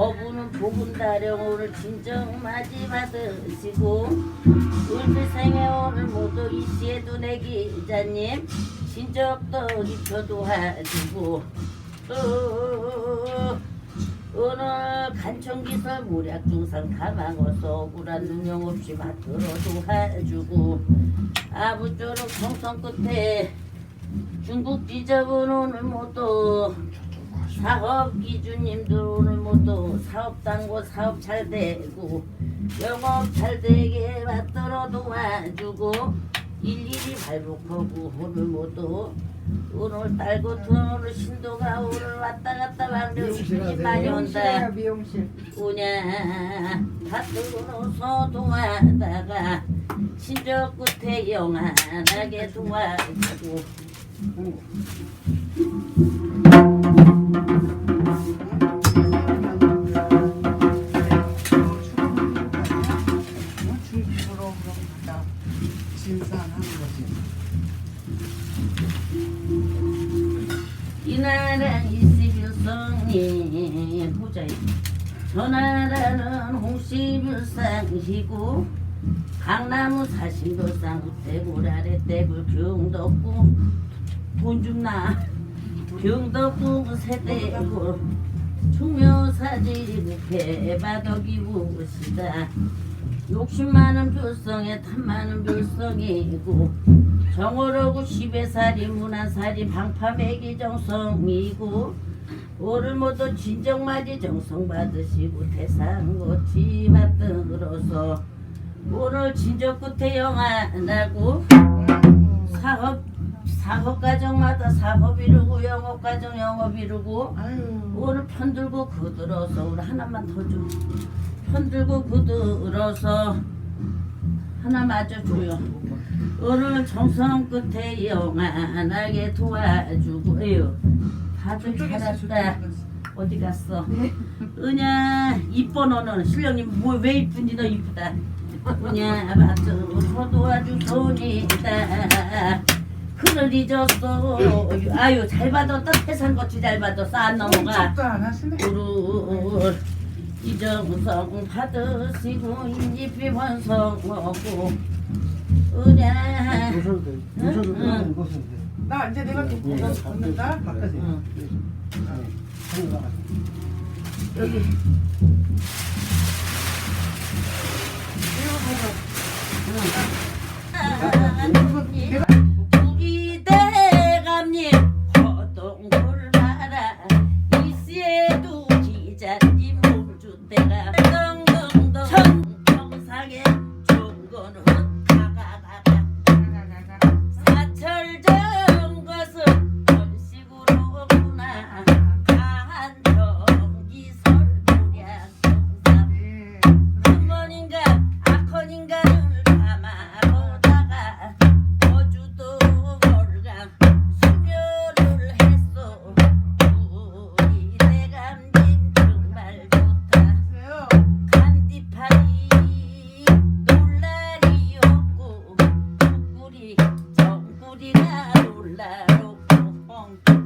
어부는 복은 다령 오늘 진정 맞이 받으시고 울비생에 오늘 모두 이시에도 내 기자님 친척도 입혀도 하시고 또 오늘 간청기설 모략중상 다망어서 억울한 능력 없이 맞들어도 해주고 아부쪼록 정성 끝에 중국 지저분 오늘 모두 사업 기준님들 오늘 모두 사업 당고 사업 잘 되고 영업 잘 되게 맞들어 도와주고 일일이 발복하고 오늘 모두 오늘 딸고 오늘 신도가 오늘 왔다 갔다 방정신이 많이 온다. 미용실. 오냐 밭으로서 도와다가 친척 끝에 영원하게 도와주고. 중 이 나라 21성이 보자 저 나라는 홍시불상이고 강나무 사신도상 대굴 아래 대굴 경덕구 돈 줍나 경덕구 세대굴 충묘사지 바덕이 무엇이다. 욕심 많은 별성에 탐 많은 별성이고 정오르고 십에살이 문화살이 방파매기 정성이고 오를 모두 진정맞이 정성 받으시고 대상고치 받들어서 오늘 진정 끝에 영화나고 사업 사업 과정마다 사업 이루고 영업 과정 영업 이루고. 오늘 편들고 그들어서 우리 하나만 더 줘. 편들고 그들어서 하나 맞아줘요. 오늘 정성 끝에 영원하게 도와주고 에요. 다들 잘했다. 어디 갔어? 은야 이뻐 너는 신령님 뭐 왜 이쁜지 너 이쁘다. 은야 맞죠? 도와주소니다. 그를 잊었어. 아유 잘 받았다. 태산 거치 잘 받았어. 안 넘어가. 안 하시네. 우르 이정성 받으시고 인지비 환성하고 돼. 돼. 응. 돼. 나 이제 내가 좀 예, 보다 걷는다. 바깥에. 응. 예. 올라가. 여기 that old honky.